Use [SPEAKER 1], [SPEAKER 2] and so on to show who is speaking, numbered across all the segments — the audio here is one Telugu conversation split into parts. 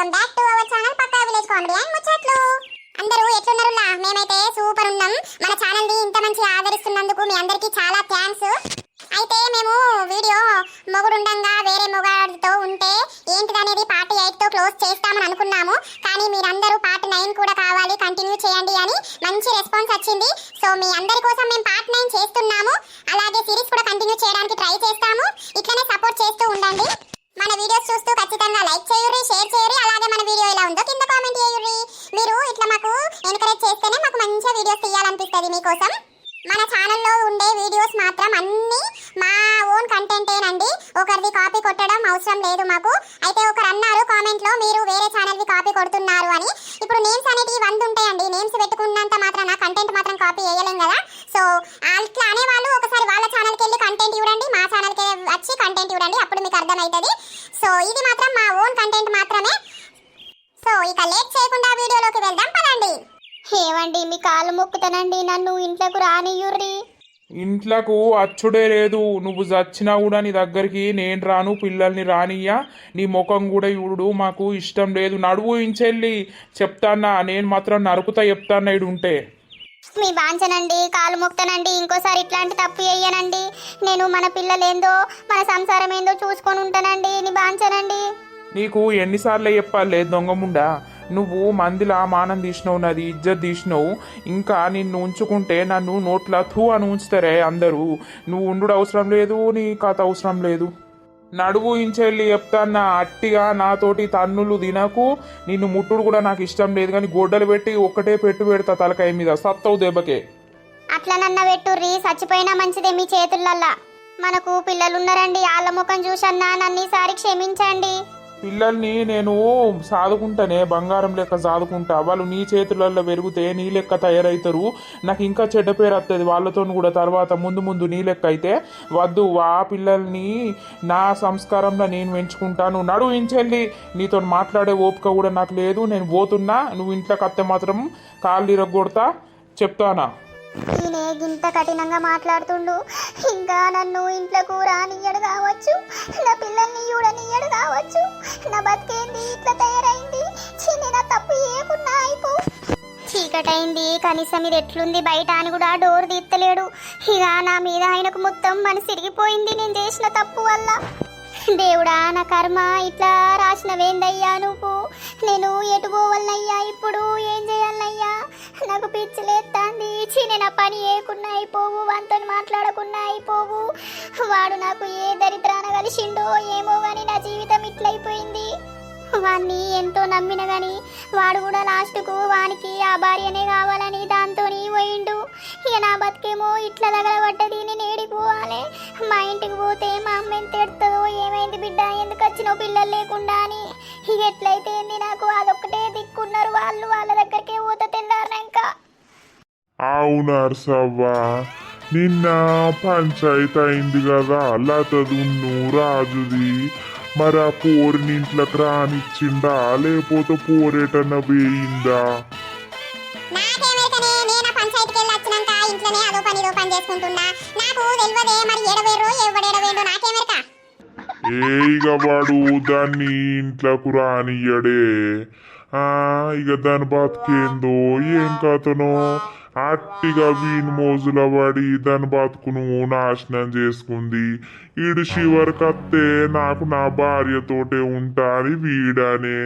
[SPEAKER 1] Welcome back to our channel Pakka village comedy and ముచ్చట్లు. అందరూ ఎట్లున్నారులా? మేమైతే సూపర్ ఉన్నాం. మన ఛానల్ని ఇంత మంచి ఆదరిస్తున్నందుకు మీ అందరికీ చాలా థ్యాంక్స్. అయితే మేము వీడియో మొగుడుండంగా వేరే మొగాడితో ఉంటే ఏంటిదనేది పార్ట్ ఎయిట్తో క్లోజ్ చేస్తామని అనుకున్నాము. కానీ మీరందరూ పార్ట్ నైన్ కూడా కావాలి కంటిన్యూ చేయండి అని మంచి రెస్పాన్స్ వచ్చింది. సో మీ అందరి కోసం మేము పార్ట్ నైన్ చేస్తున్నాము. అలాగే సిరీస్ కూడా కంటిన్యూ చేయడానికి ట్రై చేస్తాము. ఇట్లనే సపోర్ట్ చేస్తూ ఉండండి. మన వీడియోస్ చూస్తూ ఖచ్చితంగా లైక్ చేయుర్రి షేర్ చేయుర్రి అలాగే మన వీడియో ఎలా ఉందో కింద కామెంట్ చేయుర్రి. మీరు ఇట్లా మాకు ఎంకరేజ్ చేస్తేనే మాకు మంచిగా వీడియోస్ తీయాలనిపిస్తుంది మీకోసం. మన ఛానల్లో ఉండే వీడియోస్ మాత్రం అన్ని మా ఓన్ కంటెంటేనండి ఒకరిది కాపీ కొట్టడం అవసరం లేదు మాకు. అయితే ఒకరు అన్నారు కామెంట్లో మీరు వేరే ఛానల్వి కాపీ కొడుతున్నారు అని. ఇప్పుడు నేమ్స్ అనేటివి వంద ఉంటాయండి. నేమ్స్ పెట్టుకున్నంత మాత్రం కంటెంట్ మాత్రం కాపీ వేయలేం కదా. సో అట్లా అనేవాళ్ళు ఒకసారి వాళ్ళ ఛానల్కి వెళ్ళి కంటెంట్ చూడండి మా ఛానల్కి వచ్చి కంటెంట్ చూడండి అప్పుడు మీకు అర్థమవుతుంది సో ఇది మాత్రం మా ఓన్ కంటెంట్ మాత్రమే. సో ఇక లేట్ చేయకుండా వీడియోలోకి వెళ్దాం పదండి.
[SPEAKER 2] ఏమండి మీ కాళ్ళు మొక్కుతానండి. నన్ను ఇంట్లోకి రానియుర్రి
[SPEAKER 3] ఇంట్లకు అచ్చుడే లేదు. నువ్వు చచ్చినా కూడా నీ దగ్గరికి నేను రాను పిల్లల్ని రానియ్యా. నీ ముఖం కూడా ఇవుడు మాకు ఇష్టం లేదు. నడువు ఇంచెల్లి చెప్తానా నేను మాత్రం నరుకుతా చెప్తానా ఇడు ఉంటే
[SPEAKER 2] మీ బాంచనండి కాలు మొక్తానండి ఇంకోసారి ఇట్లాంటి తప్పు చెయ్యనండి. నేను మన పిల్లలేందో మన సంసారం ఏందో చూసుకొని ఉంటానండి. నీ బాంచనండి
[SPEAKER 3] నీకు ఎన్నిసార్లు చెప్పాలే దొంగముండా నువ్వు మందిలా మానం తీసినావు నాది ఇజ్జత్ తీసినావు. ఇంకా నిన్ను ఉంచుకుంటే నన్ను నోట్ల థూ అని ఉంచుతారే అందరూ. నువ్వు ఉండు అవసరం లేదు నీ కథ అవసరం లేదు. నడువు ఇంచెల్లి చెప్తాన్నా అట్టిగా నాతోటి తన్నులు తినకు. నిన్ను ముట్టుడు కూడా నాకు ఇష్టం లేదు కానీ గొడ్డలు పెట్టి ఒక్కటే పెట్టు పెడతా తలకాయ మీద సత్తవు దెబ్బకే.
[SPEAKER 2] అట్లా నన్న పెట్టుర్రి చచ్చిపోయినా మంచిదే మీ చేతులల్లా. మనకు పిల్లలున్నారండి వాళ్ళ ముఖం చూసన్నా నన్ను ఈసారి క్షమించండి.
[SPEAKER 3] పిల్లల్ని నేను సాదుకుంటానే బంగారం లెక్క సాదుకుంటా. వాళ్ళు నీ చేతులలో పెరిగితే నీ లెక్క తయారవుతారు నాకు ఇంకా చెడ్డ పేరు వస్తుంది వాళ్ళతో కూడా తర్వాత ముందు ముందు నీ లెక్క అయితే వద్దు. ఆ పిల్లల్ని నా సంస్కారంలో నేను పెంచుకుంటాను. నడు ఇంచెల్లి. నీతో మాట్లాడే ఓపిక కూడా నాకు లేదు. నేను పోతున్నా. నువ్వు ఇంట్లోకి అత్తే మాత్రం కాళ్ళు ఇరగొడతా. చెప్తానా?
[SPEAKER 2] నేనే గింత కఠినంగా మాట్లాడుతుండు. ఇంకా నన్ను ఇంట్లోకు రానియ్యడు కావచ్చు. నా పిల్లల్ని చూడనియ్యడు కావచ్చు. నా బతికేంది? ఇట్లా తయారైంది. చిన్న నా తప్పు ఏకున్నా అయిపో. చీకటైంది. కనీసం ఇది ఎట్లుంది బయట అని కూడా డోర్ తీత్తలేడు. ఇక నా మీద ఆయనకు మొత్తం మనసు తిరిగిపోయింది నేను చేసిన తప్పు వల్ల. దేవుడా నా కర్మ ఇట్లా రాసినవేందయ్యా నువ్వు. నేను ఎటు ఇప్పుడు ఏం చేయాలయ్యా? నాకు పిచ్చి లేస్తాంది చిన్న నా పని ఏకున్నా అయిపోవు వానితో మాట్లాడకుండా అయిపోవు. వాడు నాకు ఏ దరిద్రాన కలిసిండో ఏమో కానీ నా జీవితం ఇట్లయిపోయింది. వాణ్ణి ఎంతో నమ్మిన గాని వాడు కూడా లాస్ట్కు వానికి ఆ భార్యనే కావాలని దాంతోని పోయిండు. ఇక నా బతికేమో ఇట్లా తగలబడ్డది నేను ఏడికి పోవాలి? మా ఇంటికి పోతే మా అమ్మ ఎంత ఎడుతుందో ఏమైంది బిడ్డ? ఎందుకు వచ్చినో పిల్లలు లేకుండా అని? ఇక ఎట్లయితే ఏంది నాకు? అదొక్కటే దిక్కున్నారు వాళ్ళు వాళ్ళ దగ్గరికే తిన్నారు ఇంకా.
[SPEAKER 4] అవును సవ్వా నిన్న పంచాయతీ అయింది కదా లతదున్ను రాజుది. మరి ఆ పోరిని ఇంట్లోకి రానిచ్చిండా లేకపోతే పోరేటన్న వేయిందా? ఇక వాడు దాన్ని ఇంట్లోకి రానియ్యడే? ఆ ఇక దాని బతికేందో ఏం కథనో? అట్టిగా వీని మోజుల పడి దాని బతుకును నాశనం చేసుకుంది. ఈడు చివరికి అత్తే నాకు నా భార్యతోటే ఉంటా అని వీడానే.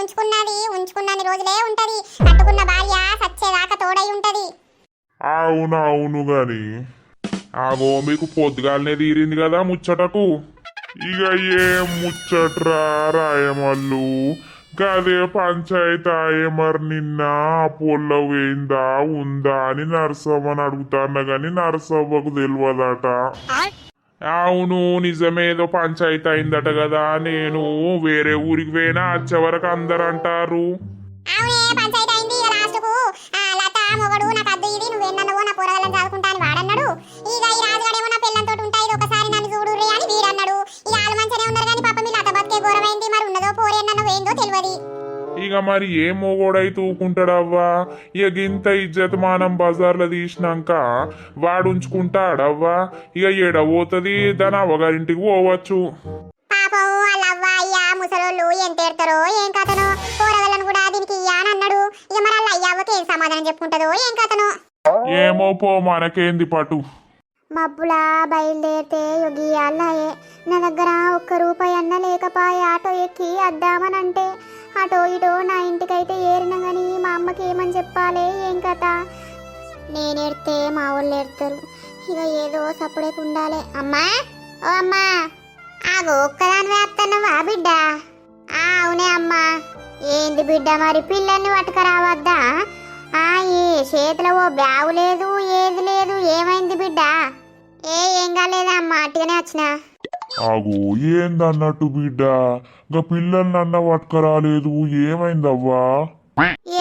[SPEAKER 1] ఉంచుకున్నది ఉంచుకున్నన్ని రోజులే ఉంటది. కట్టుకున్న భార్య సచ్చేదాకా తోడై ఉంటది.
[SPEAKER 4] అవును అవును గాని.
[SPEAKER 3] ఆగో మీకు పొద్దుగాలనే తీరింది కదా ముచ్చటకు?
[SPEAKER 4] ఇక ఏం ముచ్చట్రా రాయమల్లు? గదే పంచాయతీ మరి నిన్న పొల్ల వేయిందా ఉందా అని నరసవ్వని అడుగుతాను గాని నరసవ్వకు తెలియదట
[SPEAKER 3] అవును నిజమేదో పంచాయతీ అయిందట కదా నేను వేరే ఊరికి పోయినా వచ్చే వరకు అందరు అంటారు
[SPEAKER 1] ఇక మరి
[SPEAKER 3] ఏ మొగోడై తూకుంటాడవ్వా? ఇక గింత ఇజ్జత్ మానం బజార్లో తీసినాక వాడు ఉంచుకుంటాడవ్వా ఇక ఏడ పోతుంది? దాని అవ్వగారింటికి పోవచ్చు.
[SPEAKER 1] ఎంత ఏడతారో ఏం కథనో? పోరగాళ్ళను కూడా దీనికి ఇయ్య అని అన్నాడు. ఇక మరి అలా అయ్యావకి ఏం సమాధానం చెప్పుకుంటుందో ఏం కథనో?
[SPEAKER 4] ఏమో పో మనకేంది పటు.
[SPEAKER 2] మబ్బులా బయలుదేరితే యోగి నా దగ్గర ఒక్క రూపాయి అన్న లేకపాయే. ఆటో ఎక్కి అద్దామనంటే అటో ఇటో నా ఇంటికైతే ఏరిన కానీ మా అమ్మకి ఏమని చెప్పాలి? ఏం కథ? నేను ఎడితే మా వాళ్ళు ఎడతారు. ఇక ఏదో సప్పుడేకి ఉండాలి అమ్మా ఓ అమ్మా
[SPEAKER 1] ఆగో ఒక్కదాని వేస్తున్నావా బిడ్డ?
[SPEAKER 2] ఆ అవునే అమ్మా. ఏంది బిడ్డ మరి పిల్లల్ని పట్టుకురావద్దా? ఆ ఏ చేతిలో ఓ బ్యాగు లేదు ఏది లేదు ఏమైంది బిడ్డ? ఏ ఏం కాలేదా అమ్మా? అట్టుగానే వచ్చిన?
[SPEAKER 4] ఆగు ఏందన్నట్టు బిడ్డ? గా పిల్లల్ని అన్న పట్టుకరాలేదు. ఏమైందవ్వా?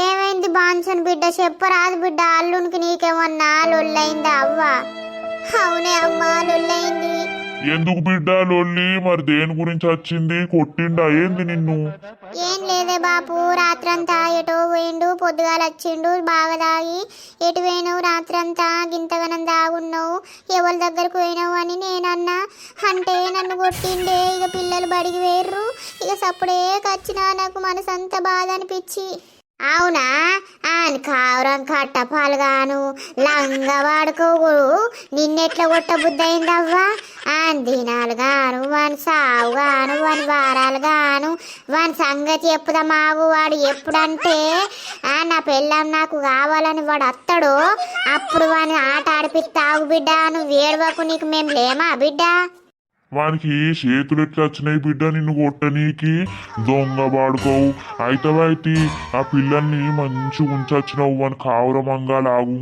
[SPEAKER 2] ఏమైంది బాన్సన్ బిడ్డ? చెప్పరాదు బిడ్డ. అల్లునికి నీకేమన్నా లొల్లైందా అవ్వ? అవునే అమ్మా లొల్లైంది
[SPEAKER 4] ఎందుకు బిడ్డ లొల్లి? మరి దేని గురించి వచ్చింది? కొట్టిండా ఏంది నిన్ను?
[SPEAKER 2] ఏం లేదే బాపు రాత్రంతా ఎటో పోయిండు పొద్దుగాల వచ్చిండు బాగా తాగి ఎటు పోయినావు? రాత్రంతా గింతగనం దాగున్నావు ఎవరి దగ్గరకు పోయినావు అని నేనన్నా. అంటే నన్ను కొట్టిండే ఇక పిల్లలు బడికి వేర్రు ఇక సప్పుడే కచ్చినా నాకు మనసంతా బాధ అనిపించి. అవునా? ఆన్ కావురం కట్టపాలుగాను లంగా వాడుకోగుడు నిన్నెట్లా కొట్టబుద్దయిందవ్వా అని దినాలు గాను వాని సావు గాను వాని వారాలు గాను వాని సంగతి ఎప్పుదా మావు వాడు ఎప్పుడంటే ఆ నా పెళ్ళం నాకు కావాలని వాడు అత్తడు అప్పుడు వాని ఆట ఆడిపిస్తావు బిడ్డ. నువ్వు ఏడవకు నీకు మేము లేమా బిడ్డ?
[SPEAKER 4] వానికి చేతులు ఎట్లా వచ్చినాయి బిడ్డ నిన్ను కొట్టనీకి దొంగ వాడుకోవు అయితే ఆ పిల్లల్ని మంచి ఉంచొచ్చినావు వాని కావుర లాగు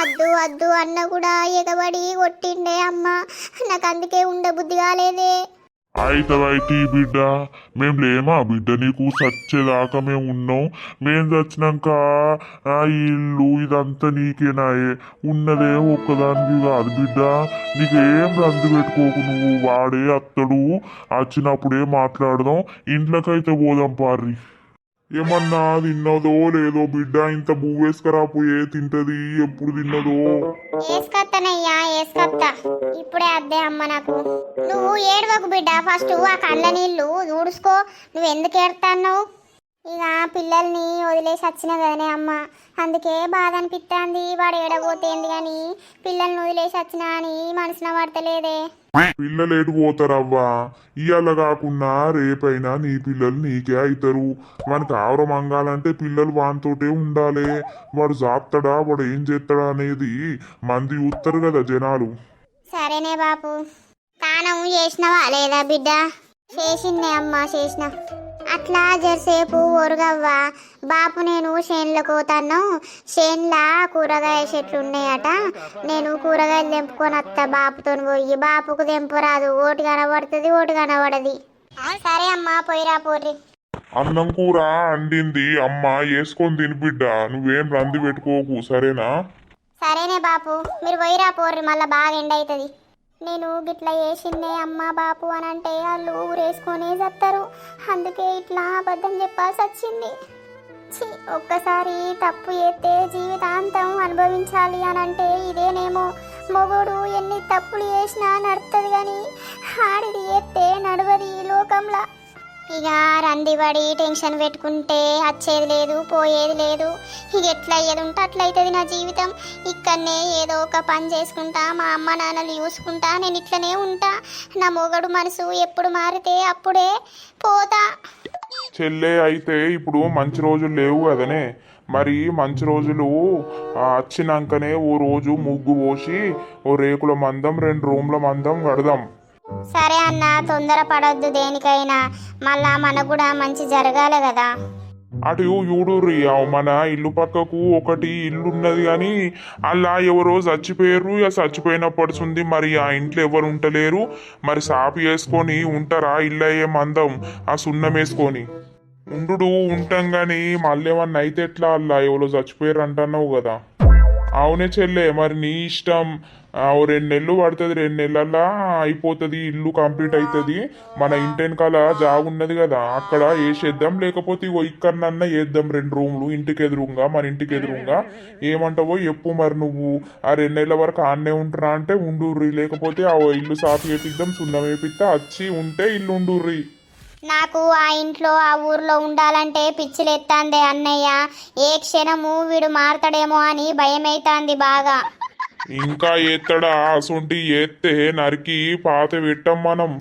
[SPEAKER 2] అద్దు అద్దు అన్న కూడా ఎగబడి కొట్టిండే అమ్మ. నాకు అందుకే ఉండబుద్ధి కాలేదే
[SPEAKER 4] అయితే బిడ్డ. మేము లేమా బిడ్డ నీకు చచ్చేదాకా మేము ఉన్నాం. మేము చచ్చినాక ఆ ఇల్లు ఇదంతా నీకేనాయే. ఉన్నదే ఒక్కదానికి కాదు బిడ్డ. నీకేం రంది పెట్టుకోకు నువ్వు వాడే అత్తడు. వచ్చినప్పుడే మాట్లాడదాం. ఇంట్లోకైతే పోదాం పార్రి. ఏమన్నా తిన్నదో లేదో బిడ్డ ఇంత బువ్వేసుకరాపోయే తింటది ఎప్పుడు తిన్నదో.
[SPEAKER 2] వేసుకొత్తనయ్యా వేసుకొత్తా ఇప్పుడే అద్దే అమ్మ నాకు. నువ్వు ఏడవకు బిడ్డ ఫస్ట్ ఆ కళ్ళ నీళ్ళు ఊడుసుకో నువ్వు ఎందుకు ఏడుతున్నావు ఇక పిల్లల్ని వదిలేసి వచ్చిన కదనే అమ్మ. అందుకే బాధ అనిపిస్తుంది వాడు ఏడబోతేంది కానీ పిల్లల్ని వదిలేసి వచ్చినా అని మనసున పడతలేదే.
[SPEAKER 4] పిల్లలు ఎటు పోతారవ్వా. ఇవాళ కాకుండా రేపైనా నీ పిల్లలు నీకే అవుతారు వానికి ఆవరం అంగాలంటే పిల్లలు వానితోటే ఉండాలి. వాడు జాపుతాడా? వాడు ఏం చేస్తాడా అనేది మంది చూస్తారు కదా జనాలు.
[SPEAKER 2] సరేనే బాపు. తానం చేసినవా లేదా బిడ్డ? చేసిందే అమ్మ చేసిన. అట్లా జరసేపు ఒరుగవ్వా. బాపు నేను చేనులకు పోతాను చేనులా కూరగాయ చెట్లు ఉన్నాయట నేను కూరగాయలు తెంపుకొని వస్తా బాపుతో పోయి బాపుకు తెంపరాదు. ఓటు కనబడుతుంది ఓటు కనబడది. సరే అమ్మా పోయిరా పోర్రి.
[SPEAKER 4] అన్నం కూర అండింది. అమ్మ వేసుకొని తిని బిడ్డ. నువ్వేం రంది పెట్టుకోకు సరేనా?
[SPEAKER 2] సరేనే బాపు. మీరు పోయిరా పోర్రి. మళ్ళీ బాగా ఎండ అవుతుంది నేను గిట్లా వేసిందే అమ్మ బాపు అని అంటే వాళ్ళు ఊరేసుకొనే చస్తారు అందుకే ఇట్లా అబద్ధం చెప్పాల్సి వచ్చింది. ఛీ, ఒక్కసారి తప్పు చేస్తే జీవితాంతం అనుభవించాలి అని అంటే ఇదేనేమో. మొగుడు ఎన్ని తప్పులు చేసినా నడుతుంది కానీ ఆడిది ఎత్తే నడవది ఈ లోకంలో. ఇక రంది పడి టెన్షన్ పెట్టుకుంటే వచ్చేది లేదు పోయేది లేదు. ఇక ఎట్లా అయ్యేది ఉంటే అట్లయితుంది అవుతుంది నా జీవితం. ఇక్కడనే ఏదో ఒక పని చేసుకుంటా మా అమ్మ నాన్నలు చూసుకుంటా నేను ఇట్లనే ఉంటా. నా మొగడు మనసు ఎప్పుడు మారితే అప్పుడే పోతా.
[SPEAKER 3] చెల్లె అయితే ఇప్పుడు మంచి రోజులు లేవు కదనే. మరి మంచి రోజులు వచ్చినాకనే ఓ రోజు ముగ్గు పోసి ఓ రేకుల మందం రెండు రూమ్ల మందం కడదాం.
[SPEAKER 2] సరే అన్న తొందర పడొద్దు దేనికైనా. మళ్ళా మనకు కూడా మంచి జరగాలి కదా.
[SPEAKER 3] అటు యూడూరి మన ఇల్లు పక్కకు ఒకటి ఇల్లు ఉన్నది కానీ అలా ఎవరో చచ్చిపోయారు ఇక చచ్చిపోయినప్పటిది మరి ఆ ఇంట్లో ఎవరు ఉంటలేరు. మరి సాపు వేసుకొని ఉంటారా? ఇల్లు అయ్యే మందం ఆ సున్నం వేసుకొని. ఉండు ఉంటాం కానీ మళ్ళీ ఏమన్నా అయితే ఎట్లా అల్లా? ఎవరో చచ్చిపోయారు అంటున్నావు కదా. అవునే చెల్లె మరి నీ ఇష్టం. ఆ, ఓ రెండు నెలలు పడుతుంది రెండు నెలల్లో అయిపోతుంది ఇల్లు కంప్లీట్ అవుతుంది మన ఇంటి వెనకాల జాగు ఉన్నది కదా అక్కడ వేసేద్దాం లేకపోతే ఇగో ఇక్కడనన్నా వేద్దాం రెండు రూమ్లు ఇంటికి ఎదురుగా మన ఇంటికి ఎదురుగా. ఏమంటావో చెప్పు మరి నువ్వు. ఆ రెండు నెలల వరకు ఆన్నే ఉంటారా అంటే ఉండుర్రి లేకపోతే ఆ ఇల్లు సాఫ్ చేపిద్దాం సున్నం వేపిస్తే వచ్చి ఉంటే ఇల్లు ఉండుర్రి
[SPEAKER 2] నాకు ఆ ఇంట్లో ఆ ఊర్లో ఉండాలంటే పిచ్చిలెత్తాందే అన్నయ్య. ఏ క్షణము వీడు మారతాడేమో అని భయమైతాంది బాగా.
[SPEAKER 3] ఇంకా ఎత్తడా? అసొంటి ఎత్తే నరికి పాత పెట్టం మనం.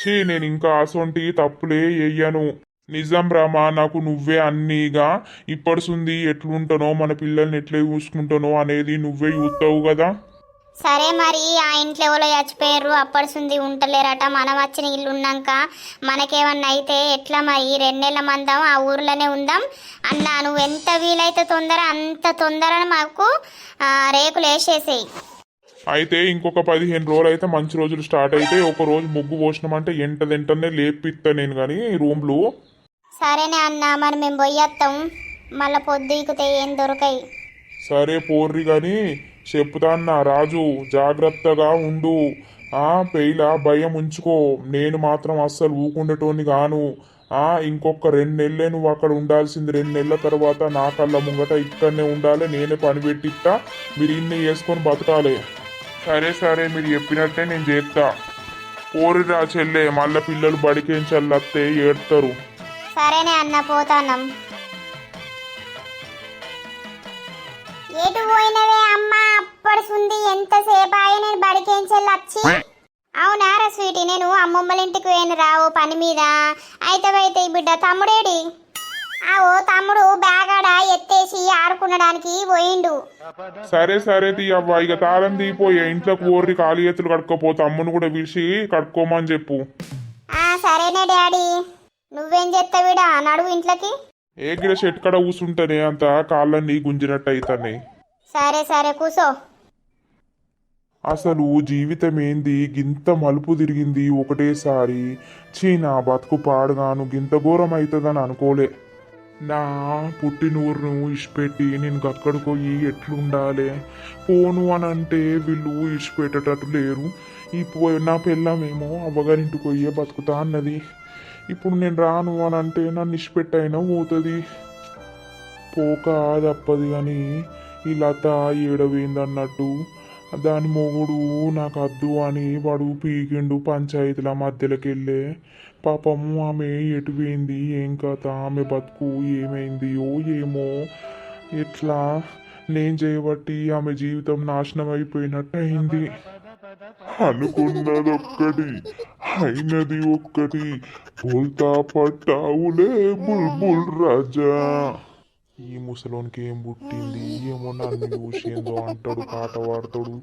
[SPEAKER 3] చీ నేను ఇంకా అసొంటి తప్పులే ఎయ్యను. నిజం రామా నాకు నువ్వే అన్నీగా. ఇప్పడుసుంది ఎట్లుంటానో మన పిల్లల్ని ఎట్లా చూసుకుంటానో అనేది నువ్వే చూస్తావు కదా.
[SPEAKER 2] సరే మరి ఆ ఇంట్లో ఎవరో చచ్చిపోయారు అప్పడుసుంది ఉంటలేరట. మనం వచ్చిన ఇల్లు ఉన్నాక మనకేమన్నా అయితే ఎట్లా మరి? రెండేళ్ళ మందం ఆ ఊర్లోనే ఉందాం. అన్నా నువ్వు ఎంత వీలైతే తొందర అంత తొందర మాకు రేకులు వేసేసేయి.
[SPEAKER 3] అయితే ఇంకొక పదిహేను రోజులు అయితే మంచి రోజులు స్టార్ట్ అయితే ఒక రోజు ముగ్గు పోసినామంటే ఎంటదెంటనే లేపిస్తా నేను కానీ రూమ్లు.
[SPEAKER 2] సరేనే అన్నా మరి మేము పోయేస్తాం మళ్ళీ పొద్దుకితే ఏం దొరకాయి.
[SPEAKER 3] సరే పోర్రి గాని చెప్తాన్నా రాజు జాగ్రత్తగా ఉండు. ఆ పెయిల భయం ఉంచుకో నేను మాత్రం అస్సలు ఊకుండటోని గాను. ఆ ఇంకొక రెండు నెలలే నువ్వు అక్కడ ఉండాల్సింది. రెండు నెలల తర్వాత నా కళ్ళ ముంగట ఇక్కడనే ఉండాలి. నేనే పని పెట్టిస్తా మీరు ఇన్ని వేసుకొని బతకాలి. సరే సరే మీరు చెప్పినట్టే నేను చేస్తా పోరిరా చెల్లె. మళ్ళీ పిల్లలు బడికేంచల్లత్తే ఏడతారు.
[SPEAKER 2] సరేనే అన్న పోతానం ఎటు పోయినవే అమ్మ? అప్పడుసుంది ఎంతసేపు అయ్యా నేను బడికేంచెల్లి వచ్చి? అవునారా స్వీటీ నేను అమ్మమ్మల ఇంటికి పోయిన రావు పని మీద. అయితే అయితే ఈ బిడ్డ తమ్ముడేడి? ఆ ఓ తమ్ముడు బ్యాగ్ ఆడ ఎత్తేసి ఆడుకునడానికి పోయిండు.
[SPEAKER 3] సరే సరే తీయవ్వ ఇక తాళం తీపోయే ఇంట్లోకి ఓర్రి ఖాళీ ఎత్తులు కడుక్కోపోతే అమ్మను కూడా పిలిచి కడుక్కోమని చెప్పు.
[SPEAKER 2] ఆ సరేనే డాడీ. నువ్వేం చేస్తావిడా? నడువు ఇంట్లోకి?
[SPEAKER 3] ఏ గిడ చెట్టు కడ కూసుంటేనే అంత కాళ్ళని గుంజినట్టు అవుతాయి
[SPEAKER 2] సరే సరే కూసో.
[SPEAKER 3] అసలు జీవితం ఏంది గింత మలుపు తిరిగింది ఒకటేసారి. చీ నా బతుకు పాడుగాను గింత ఘోరం అవుతుందని అనుకోలే. నా పుట్టినూరును ఇడిచిపెట్టి నేను అక్కడికి పోయి ఎట్లుండాలి? పోను అని అంటే వీళ్ళు ఇడిచిపెట్టేటట్టు లేరు. ఇప్పుడు నా పిల్లమేమో అవ్వగారింటికి పోయే బతుకుతా అన్నది. ఇప్పుడు నేను రాను అని అంటే నన్ను అయినా పోతుంది. పోక తప్పదు కానీ ఈ లత ఏడవేందన్నట్టు. దాని మొగుడు నాకు అద్దు అని వాడు పీకిండు పంచాయతీల మధ్యలోకి వెళ్ళే పాపము ఆమె ఎటుపోయింది ఏం కథ ఆమె బతుకు ఏమైందియో ఏమో ఎట్లా? నేను చేయబట్టి ఆమె జీవితం నాశనం అయిపోయినట్టు అయింది అనుకున్నదొక్కటి. అయినది ఒక్కటి. బోల్తా పట్టావులే బుల్బుల్ రాజా. ఈ ముసలోనికి ఏం పుట్టింది? ఏమో నన్ను చూసిందో అంటాడు పాట పాడతాడు.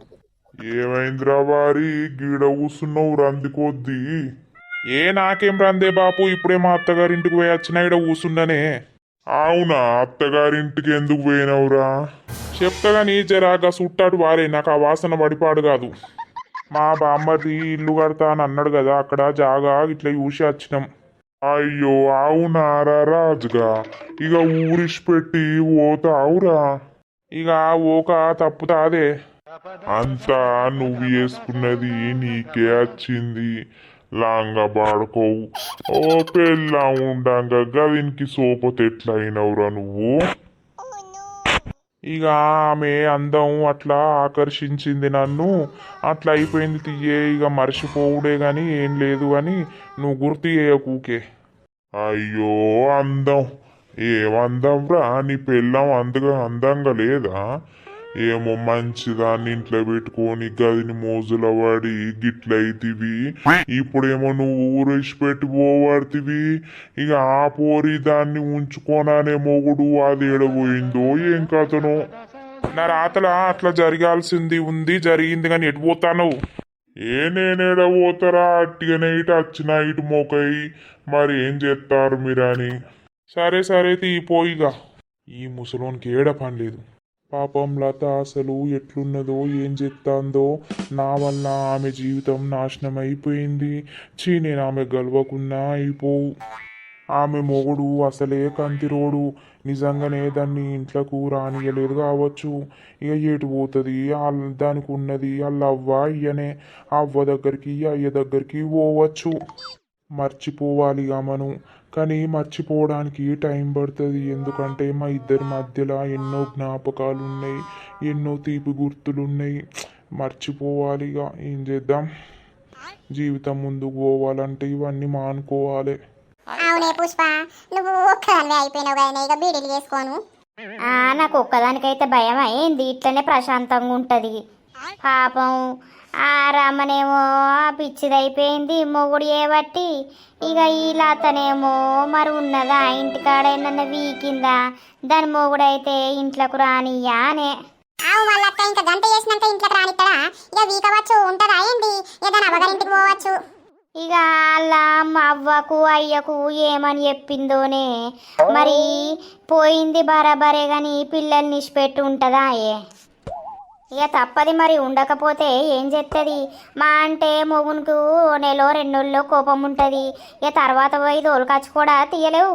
[SPEAKER 3] ఏమైందిరా వారి? గీడ కూసున్నావు రంది కొద్దీ. ఏ నాకేం రందే బాపు? ఇప్పుడే మా అత్తగారింటికి పోయి వచ్చిన ఈడ కూసున్ననే అవునా? అత్తగారింటికి ఎందుకు పోయినవురా? చెప్తాగా నీ జరాగా సుట్టాడు వారే. నాకు ఆ వాసన పడిపాడు కాదు. మా బామ్మది ఇల్లు కడతా అని అన్నాడు కదా అక్కడ జాగా ఇట్లా చూసి వచ్చినాం. అయ్యో అవునారా రాజుగా? ఇక ఊరిసిపెట్టి పోతావురా? ఇక ఓక తప్పుతాదే. అంతా నువ్వు వేసుకున్నది నీకే వచ్చింది. లాంగా పాడుకోవు ఓ పెళ్ళా ఉండంగా గదినికి సోపత ఎట్లయినవురా నువ్వు? ఇక ఆమె అందం అట్లా ఆకర్షించింది నన్ను. అట్లా అయిపోయింది తీయే ఇక మర్చిపోవుడే గాని ఏం లేదు అని నువ్వు గుర్తు చేయకూకే అయ్యో అందం ఏమందం రా నీ పెళ్ళం అందుగా అందంగా లేదా? ఏమో మంచిదాన్ని ఇంట్లో పెట్టుకొని గదిని మోజుల పడి గిట్లయితివి ఇప్పుడేమో నువ్వు ఊరేసి పెట్టి పోవాడుతివి ఇక ఆ పోరి దాన్ని ఉంచుకోనానే మొగుడు అది ఎడబోయిందో ఏం కథనో. నా రాతల అట్లా జరగాల్సింది ఉంది జరిగింది కానీ ఎటు పోతాను ఏ నేనేడ పోతారా? అట్టిగానే ఇటు వచ్చిన ఇటు మోకై మరి ఏం చేస్తారు మీరని? సరే సరే తీపోయిగా ఈ ముసలోనికి ఏడ పని లేదు. పాపం లత అసలు ఎట్లున్నదో ఏం చెప్తాందో నా వల్ల ఆమె జీవితం నాశనం అయిపోయింది చీ నేను ఆమె గలవకున్నా అయిపోవు ఆమె మొగుడు అసలే కంతిరోడు. నిజంగానే దాన్ని ఇంట్లకు రానియలేదు కావచ్చు. ఇక ఎటు పోతుంది? దానికి ఉన్నది వాళ్ళ అవ్వ అయ్యనే. అవ్వ దగ్గరికి అయ్య దగ్గరికి పోవచ్చు. మర్చిపోవాలి ఇక మనం. కానీ మర్చిపోవడానికి టైం పడుతుంది. ఎందుకంటే మా ఇద్దరి మధ్యలో ఎన్నో జ్ఞాపకాలు ఉన్నాయి ఎన్నో తీపి గుర్తులు ఉన్నాయి మర్చిపోవాలి ఇక. ఏం చేద్దాం? జీవితం ముందుకు పోవాలంటే ఇవన్నీ మానుకోవాలి.
[SPEAKER 1] అవునే పుష్ప నువ్వు ఒక్కదానివే అయిపోయినావు కదా ఇక బీడీలు చేసుకోను.
[SPEAKER 2] ఆ, నాకు ఒక్కదానికైతే భయం అయింది ఇట్లనే ప్రశాంతంగా ఉంటుంది. పాపం ఆ రమ్మనేమో పిచ్చిదైపోయింది మొగుడు ఏబట్టి ఇక ఈ లతనేమో మరి ఉన్నదా? ఇంటికాడ ఏమన్నా వీకిందా? దాని మొగుడైతే ఇంట్లోకి రానియ్యా అనే.
[SPEAKER 1] ఆవు ఇంకా గంట చేసినాక ఇంట్లోకి రానిస్తాడా ఇక వీకవచ్చు ఉంటదా ఏంది? ఏదైనా అవగారింటికి పోవచ్చు.
[SPEAKER 2] ఇక వాళ్ళ అవ్వకు అయ్యకు ఏమని చెప్పిందోనే? మరి పోయింది బరాబరే కానీ పిల్లల్ని ఇచ్చిపెట్టి ఉంటుందా ఏ? ఇక తప్పది మరి ఉండకపోతే ఏం చేస్తుంది మా అంటే మొగునికి నెలలో రెండు నెలలో కోపం ఉంటుంది. ఇక తర్వాత పోయి దోలుకచ్చు కూడా తీయలేవు.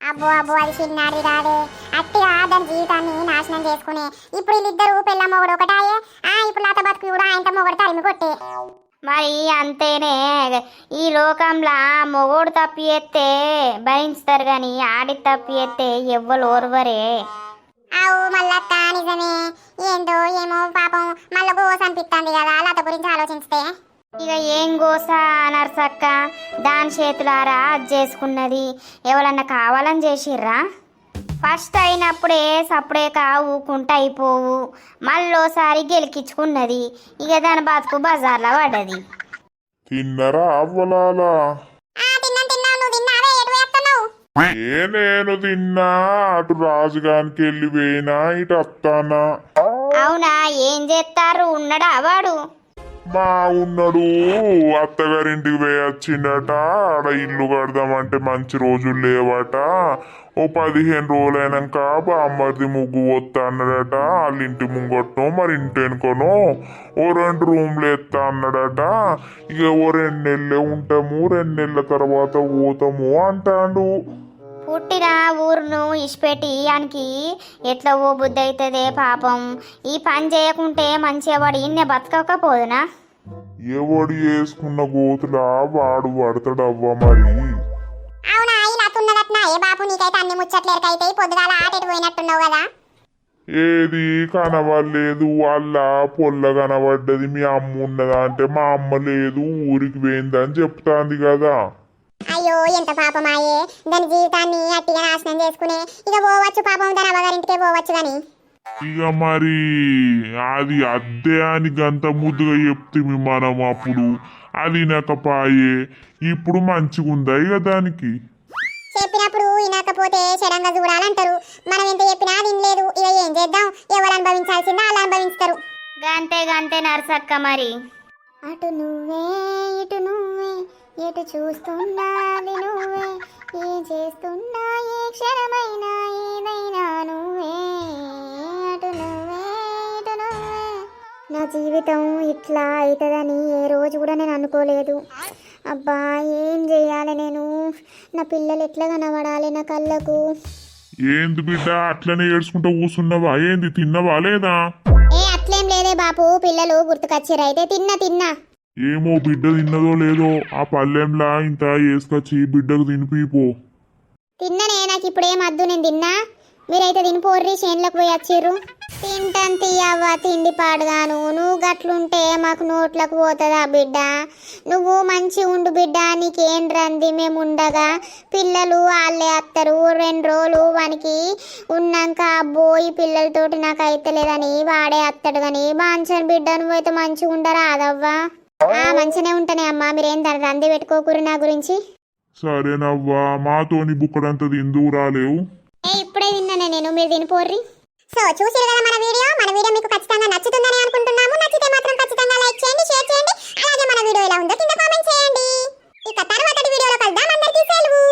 [SPEAKER 1] అబ్బో అబ్బో అది చిన్నాడి రాదే అట్టిగా దాని జీవితాన్ని నాశనం చేసుకునే. ఇప్పుడు వీళ్ళిద్దరు పిల్ల మొగుడు ఒకటాయే? ఆ ఇప్పుడు లత బతుకు కూడా ఆయనతో మొగుడు తరిమి కొట్టే.
[SPEAKER 2] మరి అంతేనే. ఈ లోకంలో మొగోడు తప్పి ఎత్తే భరించుతారు కానీ ఆడి తప్పి ఎత్తే ఎవ్వరు ఓర్వరే.
[SPEAKER 1] ఆవు మళ్ళక్క నిజమే. ఏందో ఏమో పాపం మళ్ళీ గోస్ అనిపిస్తుంది కదా లత గురించి ఆలోచిస్తే
[SPEAKER 2] ఇక ఏం గోస నర్సక్క దాని చేతులారా అది చేసుకున్నది. ఎవరన్నా కావాలని చేసిర్రా? ఫస్ట్ అయినప్పుడే సప్పుడే ఊకుంట అయిపోవు. మళ్ళోసారి గెలికించుకున్నది ఇక దాని బతుకు బజార్లో పడ్డది.
[SPEAKER 4] తిన్నరా అవ్వలాలా
[SPEAKER 1] ఆ తిన్నాను తిన్నావు నువ్వు తిన్నావే ఎటు వేస్తున్నావు
[SPEAKER 4] ఏ నేను తిన్నా? అటు రాజుగానికి వెళ్ళి పోయినా ఇటు వస్తానా
[SPEAKER 2] అవునా ఏం చేస్తారు? ఉన్నడా వాడు?
[SPEAKER 4] మా ఉన్నాడు అత్తగారింటికి పోయి వచ్చిండట ఆడ ఇల్లు కడదామంటే మంచి రోజులు లేవట. ఓ పదిహేను రోజులు అయినాక బామ్మర్ది ముగ్గు పోతా అన్నాడట. వాళ్ళ ఇంటి ముంగొట్టనో మరి ఇంటి వెనుకనో ఓ రెండు రూమ్లు ఎత్తా అన్నాడట. ఇక ఓ రెండు నెలలే ఉంటాము రెండు నెలల తర్వాత పోతాము అంటాడు.
[SPEAKER 2] పుట్టిన ఊరును ఇసిపెట్టి ఆయనకి ఎట్లా ఓ బుద్ధి అవుతుందే పాపం. ఈ పని చేయకుంటే మంచిగా పడి నే బతకకపోదునా?
[SPEAKER 4] ఎవడు చేసుకున్న గోతులా వాడు పడతాడవ్వ మరి.
[SPEAKER 1] అవునా ఈ లత ఉన్నదట్నా ఏ బాబు నీకైతే అన్ని ముచ్చట్లేరుకైతే పొద్దుగాల ఆటెటు పోయినట్టున్నావు కదా?
[SPEAKER 4] ఏది కనబడలేదు వాళ్ళ పొల్ల కనబడ్డది మీ అమ్మ ఉన్నదా అంటే మా అమ్మ లేదు ఊరికి పోయిందని చెప్తాంది కదా.
[SPEAKER 1] అయ్యో ఎంత పాపమాయే. దాని జీవితాన్ని అట్టిగా నాశనం చేసుకునే. ఇక పోవచ్చు పాపం దాని అవ్వగారింటికే పోవచ్చు కానీ
[SPEAKER 4] ఇక మరి అది అద్దె అని గంత ముద్దుగా చెప్తిమి మనం అప్పుడు. అది నకపాయే ఇప్పుడు మంచిగుందా ఇక దానికి?
[SPEAKER 1] చెప్పినప్పుడు వినకపోతే చెడంగా చూడాలంటారు. మనం ఎంత చెప్పినా వినలేదు. ఇక ఏం చేద్దాం? ఎవరు అనుభవించాల్సిందో? అలా అనుభవిస్తారు
[SPEAKER 2] గంతే గంతే నర్సక్క మరి.
[SPEAKER 1] అటు నువ్వే ఇటు నువ్వే. ఎటు చూస్తున్నావి నువ్వే? ఏం చేస్తున్నా? ఏ క్షణమైనా ఏదైనా నువ్వే. అటు నువ్వే ఇటు నువ్వే. నా జీవితం ఇట్లా అవుతుందని ఏ రోజు కూడా నేను అనుకోలేదు. అబ్బా ఏం చేయాలి నేను? నా పిల్లలు ఎట్లా కనబడాలి నా కళ్ళకు?
[SPEAKER 4] ఏంది బిడ్డ అట్లనే ఏడ్చుకుంటూ కూర్చున్నావా? ఏంది తిన్నవా లేదా?
[SPEAKER 1] ఏ అట్లేం లేదే బాపు. పిల్లలు గుర్తుకొచ్చారు అయితే తిన్నా తిన్నా.
[SPEAKER 4] ఏమో బిడ్డ తిన్నదో లేదో ఆ పల్లెంలా ఇంత వేసుకొచ్చి బిడ్డకు తినిపిపో
[SPEAKER 1] తిన్ననే నాకు ఇప్పుడేం వద్దు నేను తిన్నా. మీరైతే తినిపోర్రి చేనులకు పోయి వచ్చిర్రు. తింటాను తీయవ్వ తిండి పాడుగాను నువ్వు గట్లుంటే మాకు నోట్లకు పోతుందా బిడ్డ? నువ్వు మంచి ఉండు బిడ్డ నీకేం రంది మేము ఉండగా? పిల్లలు వాళ్ళే అత్తరు రెండు రోజులు వానికి ఉన్నాక అబ్బో ఈ పిల్లలతోటి నాకు అయితలేదని వాడే అత్తడు కానీ బాంచని బిడ్డ నువ్వైతే మంచిగా ఉండరా అదవ్వా మంచనే ఉంటనే అమ్మా. మీరేం రంది పెట్టుకోకూరు నా గురించి?
[SPEAKER 4] సరే నవ్వా మాతోని బుక్కడంత తిందువు రాలేవు.
[SPEAKER 1] ఇప్పుడే తిన్నానే నేను. మీరు తినిపోర్రి. సో చూసారు కదా మన వీడియో? మన వీడియో మీకు ఖచ్చితంగా నచ్చుతుందని అనుకుంటున్నాము. నచ్చితే మాత్రం ఖచ్చితంగా లైక్ చేయండి షేర్ చేయండి. అలాగే మన వీడియో ఎలా ఉందో కింద కామెంట్ చేయండి. ఇక తర్వాతటి వీడియోలో కలుద్దాం. అందరికీ సెలవు.